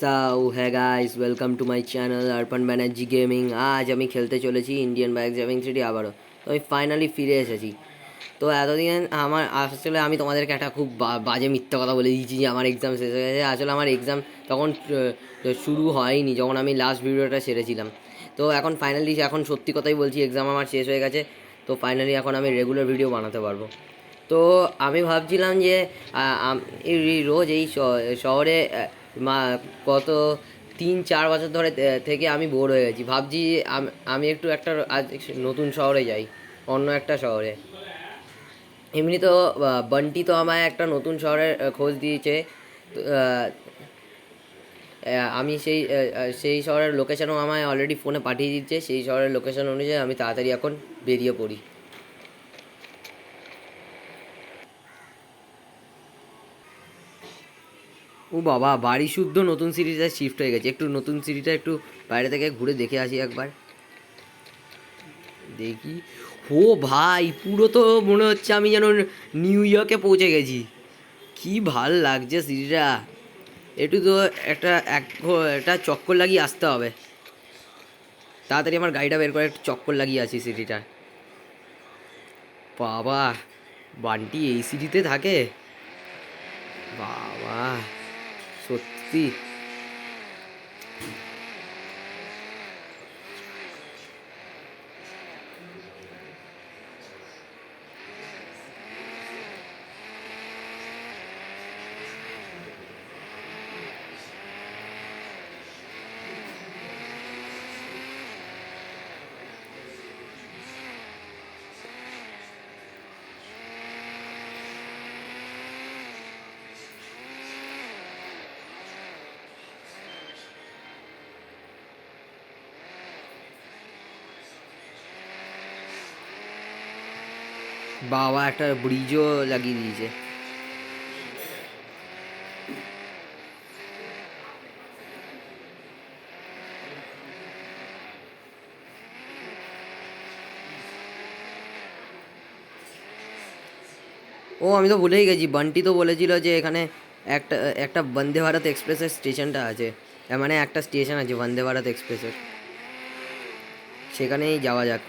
সাউ হ্যাঁ guys welcome to my channel Arpan Banerjee gaming আজ আমি খেলতে চলেছি ইন্ডিয়ান বাইক ড্রাইভিং থ্রিডি আবারও। তো আমি ফাইনালি ফিরে এসেছি। তো এতদিন আমার আসলে আমি তোমাদেরকে একটা খুব বাজে মিথ্যা কথা বলে দিয়েছি যে আমার এক্সাম শেষ হয়ে গেছে। আসলে আমার এক্সাম তখন শুরু হয়নি, যখন আমি লাস্ট ভিডিওটা সেরেছিলাম তো এখন ফাইনালি এখন সত্যি কথাই বলছি এক্সাম আমার শেষ হয়ে গেছে। তো ফাইনালি এখন আমি রেগুলার ভিডিও বানাতে পারব। তো আমি ভাবছিলাম যে রোজ এই শহরে মা কত তিন, চার বছর ধরে থেকে আমি বোর হয়ে গেছি। ভাবছি আমি একটু একটা আজ নতুন শহরে যাই, অন্য একটা শহরে। এমনি তো বান্টি তো আমায় একটা নতুন শহরের খোঁজ দিয়েছে। আমি সেই সেই শহরের লোকেশনও আমায় অলরেডি ফোনে পাঠিয়ে দিচ্ছে। সেই শহরের লোকেশন অনুযায়ী আমি তাড়াতাড়ি এখন বেরিয়ে পড়ি। ও বাবা, বাড়ি শুদ্ধ নতুন সিরিজে শিফট হয়ে গেছে। একটু নতুন সিরিজটা একটু বাইরে থেকে ঘুরে দেখে আসি একবার। দেখি। ও ভাই, পুরো তো মনে হচ্ছে আমি যেন নিউ ইয়র্কে পৌঁছে গেছি। কি ভালো লাগছে সিরিজটা একটু তো একটা এক একটা চক্কর লাগিয়ে আসতে হবে। তাড়াতাড়ি আমার গাড়িটা বের করে একটু চক্কর লাগিয়ে আসি সিটিটা বাবা, বান্টি এই সিটিতে থাকে? বাবা। সত্যি। বাবা একটা ব্রিজও লাগিয়ে দিয়েছে। ও, আমি তো ভুলেই গেছি। বান্টি তো বলেছিল যে এখানে একটা একটা বন্দে ভারত এক্সপ্রেসের স্টেশনটা আছে। মানে একটা স্টেশন আছে, বন্দে ভারত এক্সপ্রেসের। সেখানেই যাওয়া যাক।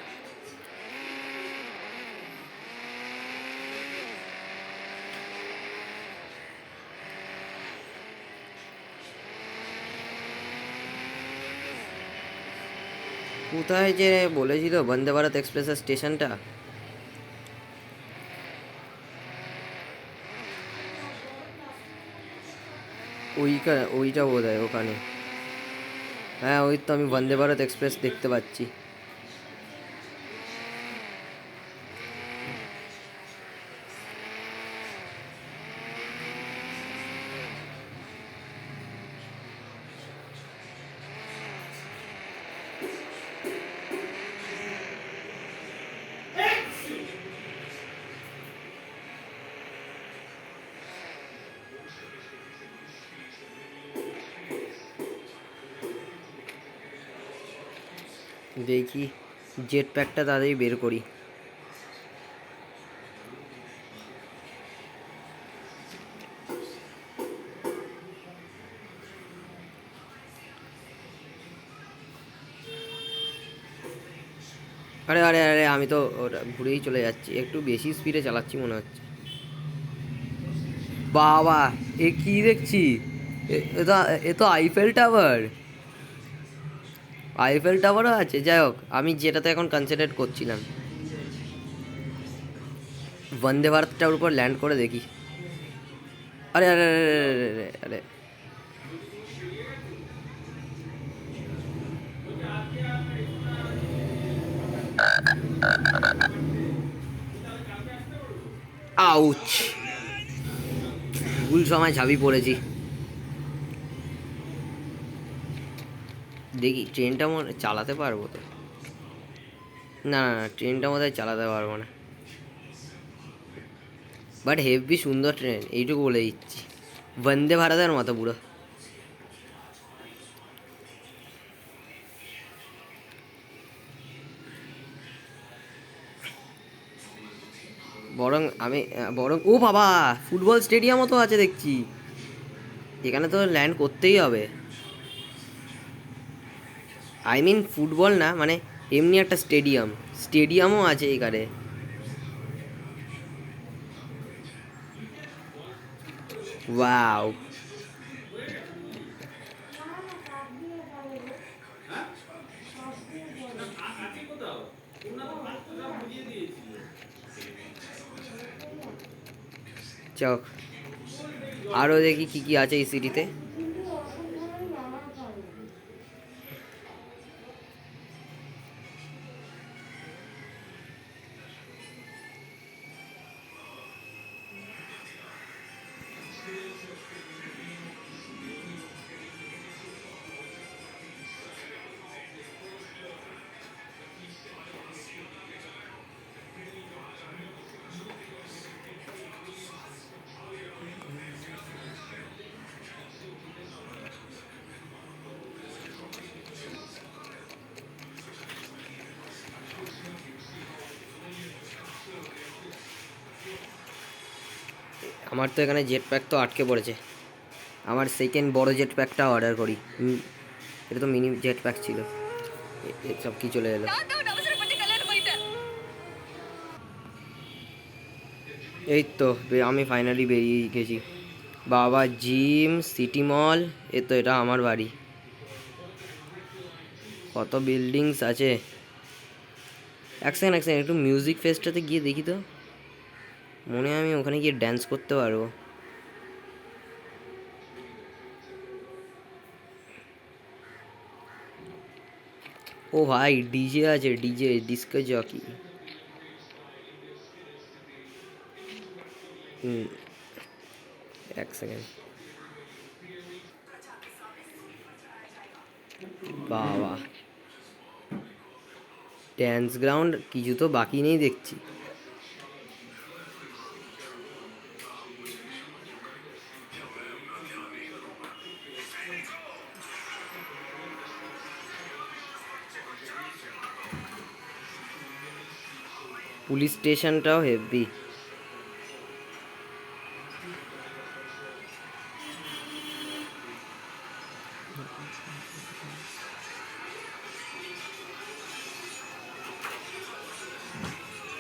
কোথায় যে বলেছিল বন্দে ভারত এক্সপ্রেসের স্টেশনটা? ওইটা ওইটা বোধ হয় ওখানে। হ্যাঁ ওই তো আমি বন্দে ভারত এক্সপ্রেস দেখতে পাচ্ছি। দেখি জেট প্যাকটা তাড়াতাড়ি বের করি। আরে আরে আরে, আমি তো ওটা ঘুরেই চলে যাচ্ছি। একটু বেশি স্পিডে চালাচ্ছি মনে হচ্ছে। বাবা, এ কি দেখছি? এ- তো এ তো আইফেল টাওয়ার আইফেল টাওয়ারও আছে যাই হোক আমি যেটাতে এখন কনসেন্ট্রেট করছিলাম। বন্দে ভারতটার উপর ল্যান্ড করে দেখি। আরে আরে আরে আরে, আউচ ভুল সময় ঝাঁপি পড়েছি। দেখি, ট্রেনটা মনে চালাতে পারব তো? না না না, ট্রেনটা মধ্যে চালাতে পারব না। বাট হেভি সুন্দর ট্রেন এইটুকু বলে দিচ্ছি। বন্দে ভারতের মতো পুরো। বরং আমি বরং, ও বাবা, ফুটবল স্টেডিয়ামও তো আছে দেখছি। এখানে তো ল্যান্ড করতেই হবে। আই মিন ফুটবল না মানে এমনি একটা স্টেডিয়াম স্টেডিয়ামও আছে এখানে। ওয়াও চক আরও দেখি কি কি আছে এই সিটিতে আমার তো এখানে জেট প্যাক তো আটকে পড়েছে। আমার সেকেন্ড বড় জেট প্যাকটা অর্ডার করি এটা তো মিনি জেট প্যাক ছিল সব কি চলে এলো? এই তো আমি ফাইনালি বেরিয়ে গেছি। বাবা জিম সিটি মল এ তো এটা আমার বাড়ি। কত বিল্ডিংস আছে। এক সেকেন্ড এক সেকেন্ড একটু মিউজিক ফেস্টটাতে গিয়ে দেখি তো। মনে হয় আমি ওখানে গিয়ে ড্যান্স করতে পারব। ও ভাই ডিজে আছে ডিজে ডিস্কো জকি হুম, এক সেকেন্ড বাবা। ড্যান্স গ্রাউন্ড কিছু তো বাকি নেই দেখছি। পুলিশ স্টেশনটাও হেভি।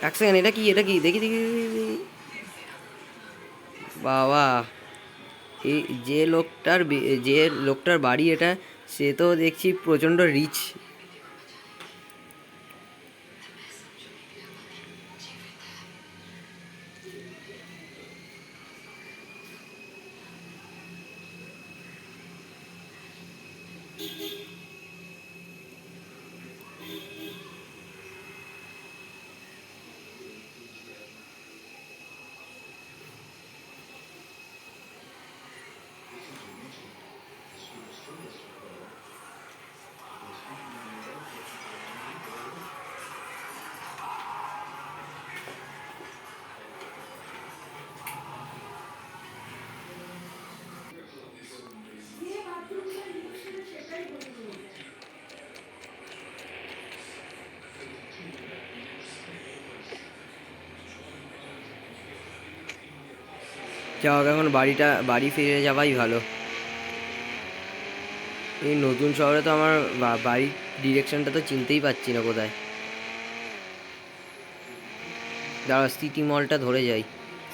এক সেকেন্ড এটা কি? এটা কি? দেখি দেখি। বাবা, এই যে লোকটার যে লোকটার বাড়ি এটা, সে তো দেখছি প্রচণ্ড রিচ যাও এখন বাড়িটা, বাড়ি ফিরে যাওয়াই ভালো। এই নতুন শহরে তো আমার বাড়ির ডিরেকশনটা তো চিনতেই পারছি না কোথায়। দাঁড়া সিটি মলটা ধরে যাই।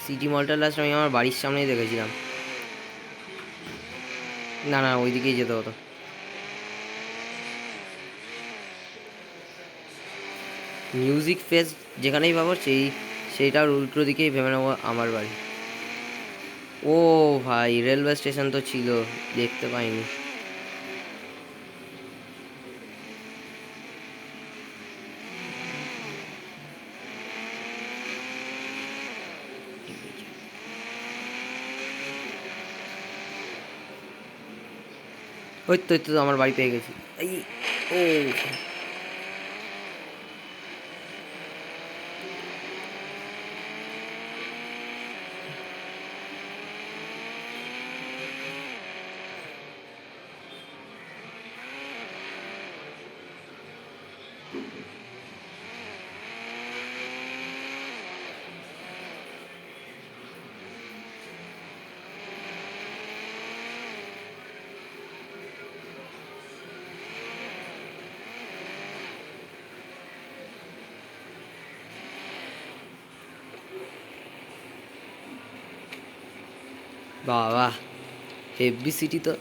সিটি মলটা লাস্ট আমি আমার বাড়ির সামনেই দেখেছিলাম। না না, ওইদিকেই যেতে হতো। মিউজিক ফেস যেখানেই পাবো, সেই, সেইটার উল্টো দিকেই ভেবে নেব আমার বাড়ি। ও ভাই রেলওয়ে স্টেশন তো ছিল, দেখতে পাইনি। ওই তো ওই তো, আমার বাড়ি পেয়ে গেছি। এই, ও বাবা হেভি সিটি তো।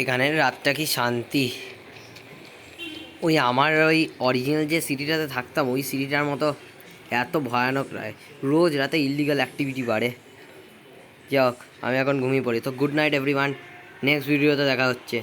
এখানের রাতটা কি শান্তি? ওই আমার ওই অরিজিনাল যে সিটিটাতে থাকতাম, ওই সিটিটার মতো এত ভয়ানক নয় রোজ রাতে ইলিগাল অ্যাক্টিভিটি বাড়ে। যাক আমি এখন ঘুমিয়ে পড়ি। তো গুড নাইট এভরিওয়ান নেক্সট ভিডিওতে দেখা হচ্ছে।